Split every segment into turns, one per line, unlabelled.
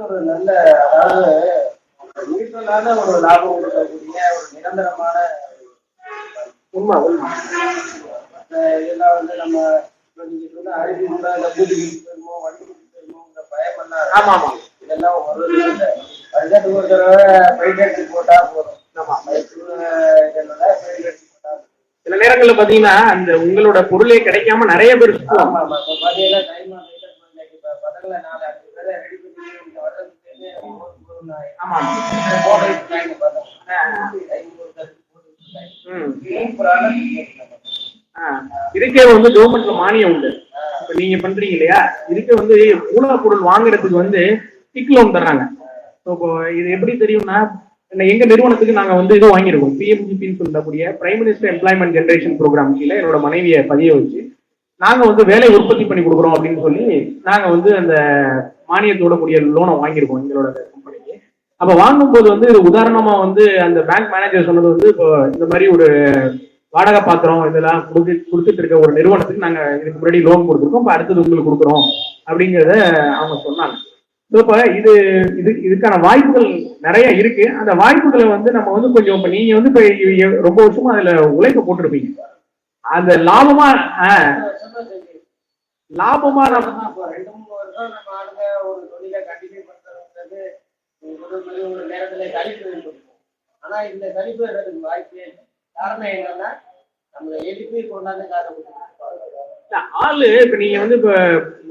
ஒரு நல்ல அதாவது நியூட்ரலான ஒரு லாபம் கொடுக்கக்கூடிய ஒரு நிரந்தரமான
உண்மை உண்மை
இதெல்லாம் வந்து நம்ம நீங்க சொன்ன அரிசி கூட இந்த பூஜை போயிருமோ வண்டி போயிருமோங்கிற பயமெல்லாம் இருக்கு.
ஆமா ஆமா
இதெல்லாம் ஒரு வருஷத்துக்கு ஒரு தடவை பெயிண்ட் அடிச்சு போட்டா போதும்
ஆமா
இதனால பெயிண்ட் அடிச்சு போட்டா.
சில நேரங்கள்ல பாத்தீங்கன்னா அந்த உங்களோட பொருளே கிடைக்காம நிறைய பேர்.
ஆமா ஆமா பாத்தீங்கன்னா டைம் பசங்களை நாலு அஞ்சு பேரை ரெடி பண்ணி இந்த வருஷத்துக்கு ஒரு ஒரு நாய்
ஆமா
மோபைல் வாங்கி பார்த்தோம் டைம் கொடுத்தது
ம்
சூப்பரான
ஆ, இதுக்கே வந்து கவர்மெண்ட்ல மானியம் உண்டு. இப்ப நீங்க பண்றீங்க இல்லையா? இதுக்கு வந்து மூலப்பொருள் வாங்குறதுக்கு வந்து டிக் லோன் தர்றாங்க. இப்போ இது எப்படி தெரியும்னா எங்க நிறுவனத்துக்கு நாங்க வந்து இது வாங்கியிருக்கோம். பிஎம்ஜிபின்னு சொல்லக்கூடிய prime minister employment generation program கீழே என்னோட மனைவியை பதிய வச்சு நாங்க வந்து வேலை உற்பத்தி பண்ணி கொடுக்குறோம் அப்படின்னு சொல்லி நாங்க வந்து அந்த மானியத்தோட கூடிய லோனை வாங்கியிருக்கோம் எங்களோட கம்பெனி அப்ப வாங்கும்போது வந்து இது உதாரணமா வந்து அந்த பேங்க் மேனேஜர் சொன்னது வந்து இப்போ இந்த மாதிரி ஒரு வாடகை பாத்திரம் இதெல்லாம் கொடுத்து கொடுத்துட்டு இருக்க ஒரு நிறுவனத்துக்கு நாங்க இதுக்கு முன்னாடி லோன் கொடுத்துருக்கோம். இப்ப அடுத்தது உங்களுக்கு கொடுக்குறோம். அப்படிங்கிறத அவங்க சொன்னாங்க. இப்ப இது இது இதுக்கான வாய்ப்புகள் நிறைய இருக்கு. அந்த வாய்ப்புகளை வந்து நம்ம வந்து கொஞ்சம் இப்ப நீங்க வந்து இப்ப ரொம்ப வருஷமா அதுல உழைக்க போட்டிருப்பீங்க. அந்த லாபமா ஆஹ், லாபமா நம்ம
ஒரு ஒரு நேரத்துல சலிப்பு ஆனா இந்த கழிப்பு வர்றதுக்கு வாய்ப்பே காரணம் என்னன்னா நம்மளை எழுப்பி கொண்டாந்து காட்ட
ஆளு இப்ப நீங்க வந்து இப்ப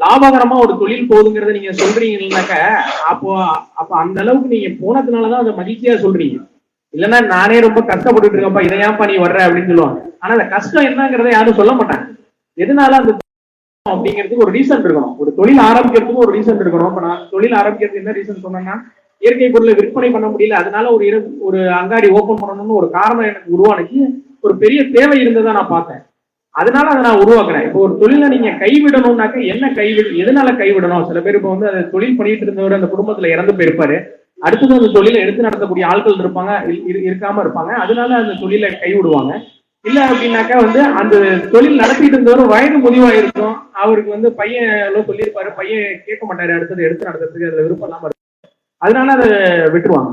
லாபகரமா ஒரு தொழில் போகுதுங்கிறத நீங்க சொல்றீங்கன்னாக்க அப்போ அப்ப அந்த அளவுக்கு நீங்க போனதுனாலதான் அதை மகிழ்ச்சியா சொல்றீங்க. இல்லைன்னா நானே ரொம்ப கஷ்டப்பட்டுட்டு இருக்கேன்ப்பா இதை ஏன்ப்பா நீ வர்ற அப்படின்னு சொல்லுவாங்க. ஆனா அந்த கஷ்டம் என்னங்கிறத யாரும் சொல்ல மாட்டாங்க. எதனால அந்த அப்படிங்கிறதுக்கு ஒரு ரீசன் இருக்கணும். ஒரு தொழில் ஆரம்பிக்கிறதுக்கு ஒரு ரீசன் இருக்கணும். இப்ப நான் தொழில் ஆரம்பிக்கிறதுக்கு என்ன ரீசன் சொன்னேன்னா இயற்கை பொருளை விற்பனை பண்ண முடியல. அதனால ஒரு இரு- ஒரு அங்காடி ஓபன் பண்ணணும்னு ஒரு காரணம் எனக்கு உருவானுச்சு. ஒரு பெரிய தேவை இருந்ததா நான் பார்த்தேன். அதனால அதை நான் உருவாக்குறேன். இப்போ ஒரு தொழிலை நீங்க கைவிடணும்னாக்க என்ன கைவிட எதனால கைவிடணும்? சில பேர் இப்போ வந்து அந்த தொழில் பண்ணிட்டு இருந்தவர் அந்த குடும்பத்துல இறந்து போயிருப்பாரு. அடுத்தது அந்த தொழிலை எடுத்து நடத்தக்கூடிய ஆட்கள் இருப்பாங்க இருக்காம இருப்பாங்க. அதனால அந்த தொழிலை கைவிடுவாங்க. இல்ல அப்படின்னாக்கா வந்து அந்த தொழில் நடத்திட்டு இருந்தவரும் வயது முதிவா இருக்கும் அவருக்கு வந்து பையன் எவ்வளவு சொல்லியிருப்பாரு பையன் கேட்க மாட்டாரு அடுத்தது எடுத்து நடத்துறதுக்கு அதுல விருப்பம் இல்லாம அதனால அதை விட்டுருவாங்க.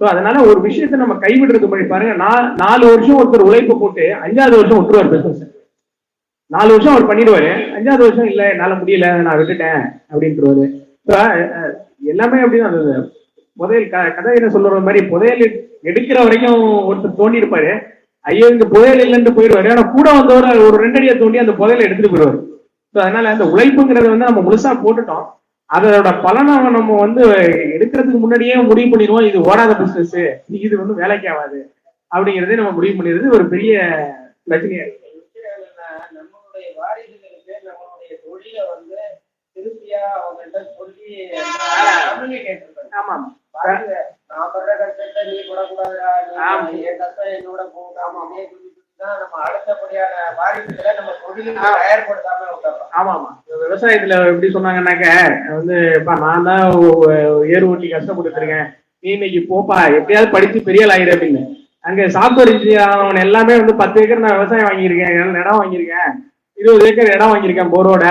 ஸோ அதனால ஒரு விஷயத்தை நம்ம கைவிடுறது மாதிரி பாருங்க நான் நாலு வருஷம் ஒருத்தர் உழைப்பு போட்டு அஞ்சாவது வருஷம் விட்டுருவார் பிசினஸ் நாலு வருஷம் அவர் பண்ணிடுவாரு. அஞ்சாவது வருஷம் இல்லை என்னால முடியல நான் விட்டுட்டேன் அப்படின்ட்டுருவாரு. எல்லாமே அப்படிதான். அது புதையல் க கதை என்ன சொல்ற மாதிரி புதையல் எடுக்கிற வரைக்கும் ஒருத்தர் தோண்டி இருப்பாரு ஐயோ இங்க புதையல் இல்லைன்னு போயிடுவாரு. ஆனா கூட வந்தவர் ஒரு ரெண்டடியை தோண்டி அந்த புதையல எடுத்துட்டு போயிடுவாரு. ஸோ அதனால அந்த உழைப்புங்கிறத வந்து நம்ம முழுசா போட்டுட்டோம். அதோட பலனை நம்ம வந்து எடுக்கிறதுக்கு முன்னாடியே முடிவு பண்ணிடுவோம். இது ஓடாத பிசினஸ் இது வந்து வேலைக்கு ஆகாது. அப்படிங்கறதே நம்ம முடிவு பண்ணிடுறது ஒரு பெரிய பிரச்சனையா இருக்கு.
நம்மளுடைய வாரிசுகளுக்கு நம்மளுடைய தொழிலை வந்து திருப்தியா அவங்கள்ட்ட சொல்லி
ஆமா.
நான் படுற கஷ்டத்தை நீ. நீ என் கஷ்டம் என்னோட போகாம அப்படியே
விவசாயத்துல எப்படி சொன்னாங்கன்னாக்க வந்து இப்ப நான் தான் ஏர் ஓட்டி கஷ்டப்பட்டு இருக்கேன் நீ இன்னைக்கு போப்பா எப்படியாவது படிச்சு பெரிய ஆயிரு அப்படின்னு. அங்க சாஃப்ட்வேர் இன்ஜினியர் ஆனவன் எல்லாமே வந்து பத்து ஏக்கர் நான் விவசாயம் வாங்கியிருக்கேன். இடம் வாங்கியிருக்கேன். இருபது ஏக்கர் இடம் வாங்கியிருக்கேன் போரோட.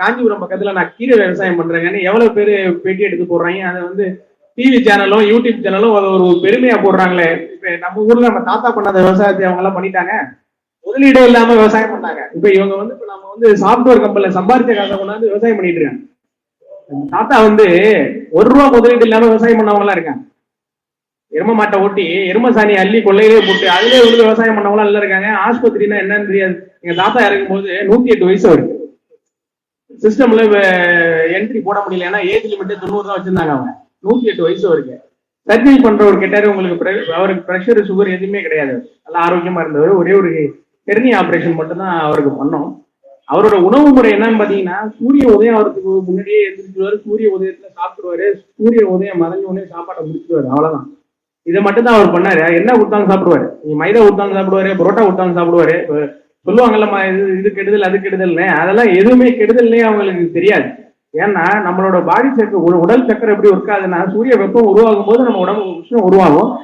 காஞ்சிபுரம் பக்கத்துல நான் கீரை விவசாயம் பண்றேங்கன்னு எவ்வளவு பேரு பேட்டி எடுத்து போடுறாங்க. அதை வந்து டிவி சேனலும் யூடியூப் சேனலும் ஒரு ஒரு பெருமையா போடுறாங்களே. இப்ப நம்ம ஊர்ல நம்ம தாத்தா பண்ணாத விவசாயத்தை அவங்க எல்லாம் பண்ணிட்டாங்க. முதலீடே இல்லாம விவசாயம் பண்ணாங்க. இப்ப இவங்க வந்து இப்ப நம்ம வந்து சாஃப்ட்வேர் கம்பெனில சம்பாதிச்ச காசை கொண்டாந்து விவசாயம் பண்ணிட்டு இருக்காங்க. தாத்தா வந்து ஒரு ரூபா முதலீடு இல்லாம விவசாயம் பண்ணவங்க எல்லாம் இருக்காங்க. எரும மாட்டை ஓட்டி எரும சாணி அள்ளி கொள்ளையிலே போட்டு அதுலேயே வந்து விவசாயம் பண்ணவங்களாம் எல்லாம் இருக்காங்க. ஆஸ்பத்திரினா என்னன்னு தெரியாது. எங்க தாத்தா இறக்கும்போது நூத்தி எட்டு வயசு வருது சிஸ்டம்ல என்ட்ரி போட முடியல. ஏன்னா ஏஜ் லிமிட் தொண்ணூறு தான் வச்சிருந்தாங்க அவங்க. நூத்தி எட்டு வயசு அவருக்கு. சர்ஜரி பண்றவர் கேட்டாரு உங்களுக்கு அவருக்கு பிரஷர் சுகர் எதுவுமே கிடையாது. நல்லா ஆரோக்கியமா இருந்தவர். ஒரே ஒரு கெர்னி ஆபரேஷன் மட்டும்தான் அவருக்கு பண்ணோம். அவரோட உணவு முறை என்னன்னு பாத்தீங்கன்னா சூரிய உதயம் அவருக்கு முன்னாடியே எழுந்திரிச்சுவாரு சூரிய உதயத்துல சாப்பிடுவாரு சூரிய உதயம் மறைஞ்ச உடனே சாப்பாட்டை முடிச்சுவாரு அவ்வளவுதான். இதை மட்டும் தான் அவர் பண்ணாரு. என்ன கொடுத்தாலும் சாப்பிடுவாரு? நீ மைதா கொடுத்தாலும் சாப்பிடுவாரு பரோட்டா கொடுத்தாலும் சாப்பிடுவாரு. சொல்லுவாங்கல்ல இது இது கெடுதல் அது கெடுதல்னு. அதெல்லாம் எதுவுமே கெடுதல்னே அவங்களுக்கு தெரியாது. ஏன்னா நம்மளோட பாடி சக்கர உ- உடல் சக்கரம் எப்படி ஒர்க் ஆகுதுன்னா சூரிய வெப்பம் உருவாகும் போது நம்ம உடம்பு உஷ்ணம் உருவாகும்.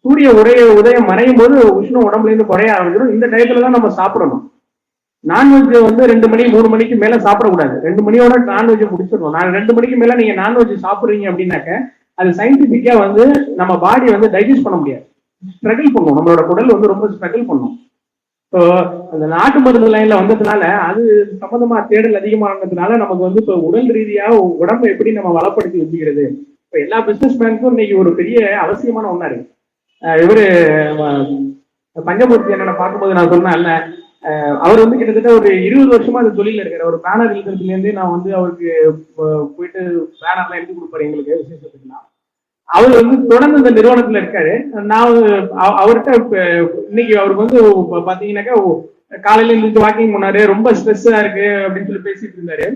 சூரிய உடைய உதயம் மறையும் போது உஷ்ணம் உடம்புல இருந்து குறைய ஆரம்பிச்சிடும். இந்த டயத்துல தான் நம்ம சாப்பிடணும். நான்வெஜ் வந்து ரெண்டு மணி மூணு மணிக்கு மேல சாப்பிடக்கூடாது. ரெண்டு மணியோட நான்வெஜ் முடிச்சிடணும். நான் ரெண்டு மணிக்கு மேல நீங்க நான்வெஜ் சாப்பிடுறீங்க அப்படின்னாக்க அது சயின்டிபிக்கா வந்து நம்ம பாடி வந்து டைஜஸ்ட் பண்ண முடியாது. ஸ்ட்ரகிள் பண்ணும். நம்மளோட குடல் வந்து ரொம்ப ஸ்ட்ரகிள் பண்ணும். ஸோ அந்த நாட்டு மருந்து லைன்ல வந்ததுனால அது சம்பந்தமா தேடல் அதிகமானதுனால நமக்கு வந்து இப்போ உடல் ரீதியா உடம்பை எப்படி நம்ம வளப்படுத்தி வச்சுக்கிறது? இப்போ எல்லா பிசினஸ் மேனுக்கும் இன்னைக்கு ஒரு பெரிய அவசியமான ஒண்ணா இருக்கு. இவரு பஞ்சமூர்த்தி என்னை பார்க்கும்போது நான் சொன்னேன்ல அஹ் அவர் வந்து கிட்டத்தட்ட ஒரு இருபது வருஷமா அந்த தொழில இருக்காரு. ஒரு பேனர் எழுதுறதுல இருந்தே நான் வந்து அவருக்கு போயிட்டு பேனர்லாம் எழுதி கொடுப்பாரு எங்களுக்கு விசேஷத்துக்குலாம். அவர் வந்து தொடர்ந்து இந்த நிறுவனத்துல இருக்காரு. நான் அவர்கிட்ட இன்னைக்கு அவருக்கு வந்து பாத்தீங்கன்னாக்கா காலையில இருந்து வாக்கிங் போனாரு ரொம்ப ஸ்ட்ரெஸ்ஸா இருக்கு அப்படின்னு சொல்லி பேசிட்டு இருந்தாரு.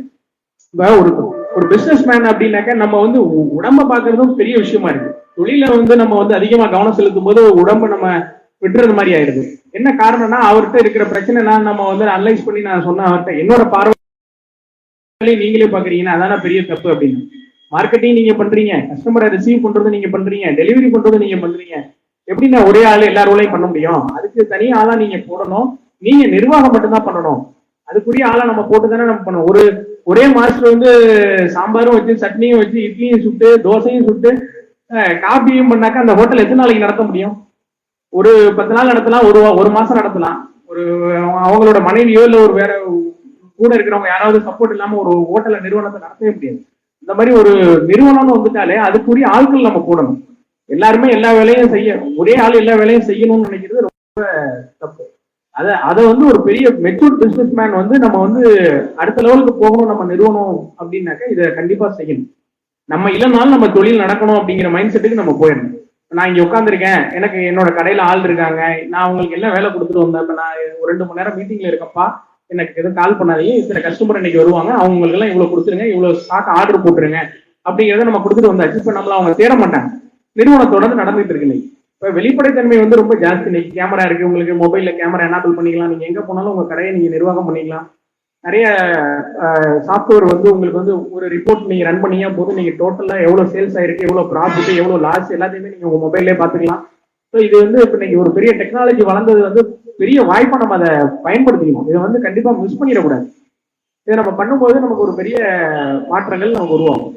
ஒரு ஒரு பிசினஸ் மேன் அப்படின்னாக்கா நம்ம வந்து உடம்ப பாக்குறதும் பெரிய விஷயமா இருக்கு. தொழில வந்து நம்ம வந்து அதிகமா கவனம் செலுத்தும் போது உடம்ப நம்ம விட்டுறது மாதிரி ஆயிடுது. என்ன காரணம்னா அவர்கிட்ட இருக்கிற பிரச்சனை நான் நம்ம வந்து அனலைஸ் பண்ணி நான் சொன்னேன் அவர்கிட்ட என்னோட பார்வை நீங்களே பாக்குறீங்கன்னா அதான பெரிய தப்பு அப்படின்னு. மார்க்கெட்டிங் நீங்க பண்றீங்க கஸ்டமரை ரிசீவ் பண்றது நீங்க பண்றீங்க டெலிவரி பண்றது நீங்க பண்றீங்க. எப்படின்னா ஒரே ஆள் எல்லா ரோலையும் பண்ண முடியும். அதுக்கு தனி ஆளா நீங்க போடணும். நீங்க நிர்வாகம் மட்டும்தான் பண்ணணும். அதுக்குரிய ஆளா நம்ம போட்டு தானே நம்ம பண்ணணும். ஒரு ஒரே மாஸ்டர் வந்து சாம்பாரும் வச்சு சட்னியும் வச்சு இட்லியும் சுட்டு தோசையும் சுட்டு காபியும் பண்ணாக்கா அந்த ஹோட்டல் எத்தனை நாளைக்கு நடத்த முடியும்? ஒரு பத்து நாள் நடத்தலாம் ஒரு ஒரு மாசம் நடத்தலாம். ஒரு அவங்களோட மனைவியோ இல்ல ஒரு வேற கூட இருக்கிறவங்க யாராவது சப்போர்ட் இல்லாம ஒரு ஹோட்டல நிறுவனத்தை நடத்தவே முடியாது. இந்த மாதிரி ஒரு நிறுவனம்னு வந்துட்டாலே அதுக்குரிய ஆட்கள் நம்ம கூடணும். எல்லாருமே எல்லா வேலையும் செய்ய ஒரே ஆள் எல்லா வேலையும் செய்யணும்னு நினைக்கிறது ரொம்ப தப்பு. அத அதை வந்து ஒரு பெரிய மெச்சூர் பிசினஸ் மேன் வந்து நம்ம வந்து அடுத்த லெவலுக்கு போகணும் நம்ம நிறுவனம் அப்படின்னாக்கா இதை கண்டிப்பா செய்யணும். நம்ம இல்லைனாலும் நம்ம தொழில் நடக்கணும் அப்படிங்கிற மைண்ட் செட்டுக்கு நம்ம போயிடணும். நான் இங்க உட்காந்துருக்கேன் எனக்கு என்னோட கடையில ஆள் இருக்காங்க நான் அவங்களுக்கு என்ன வேலை கொடுத்துட்டு வந்தேன் இப்ப நான் ஒரு ரெண்டு மணி நேரம் மீட்டிங்ல இருக்கப்பா எனக்கு எதுவும் கால் பண்ணாதீங்க. இத்தனை கஸ்டமர் இன்னைக்கு வருவாங்க. அவங்களுக்கு எல்லாம் இவ்வளவு கொடுத்துருங்க. இவ்வளவு ஸ்டாக் ஆர்டர் போட்டுருங்க. அப்படிங்கறத நம்ம கொடுத்துட்டு வந்தாச்சு இப்ப நம்மள அவங்க தேட மாட்டாங்க. நிறுவனத்தோட நடந்துட்டு இருக்கு இன்னைக்கு. இப்ப வெளிப்படைத்தன்மை வந்து ரொம்ப ஜாஸ்தி. இன்னைக்கு கேமரா இருக்கு. உங்களுக்கு மொபைல்ல கேமரா எனேபிள் பண்ணிக்கலாம். நீங்க எங்க போனாலும் உங்க கடையை நீங்க நிர்வாகம் பண்ணிக்கலாம். நிறைய சாஃப்ட்வேர் வந்து உங்களுக்கு வந்து ஒரு ரிப்போர்ட் நீங்க ரன் பண்ணியா போது நீங்க டோட்டலா எவ்வளவு சேல்ஸ் ஆயிருக்கு எவ்வளவு ப்ராஃபிட் எவ்வளவு லாஸ் எல்லாத்தையுமே நீங்க உங்க மொபைல்லே பாத்துக்கலாம் ஸோ இது வந்து இப்ப இன்னைக்கு ஒரு பெரிய டெக்னாலஜி வளர்ந்தது வந்து பெரிய வாய்ப்பை நம்ம அதை பயன்படுத்திக்கணும். இதை வந்து கண்டிப்பா மிஸ் பண்ணிடக்கூடாது. இதை நம்ம பண்ணும்போது நமக்கு ஒரு பெரிய மாற்றங்கள் நமக்கு உருவாகும்.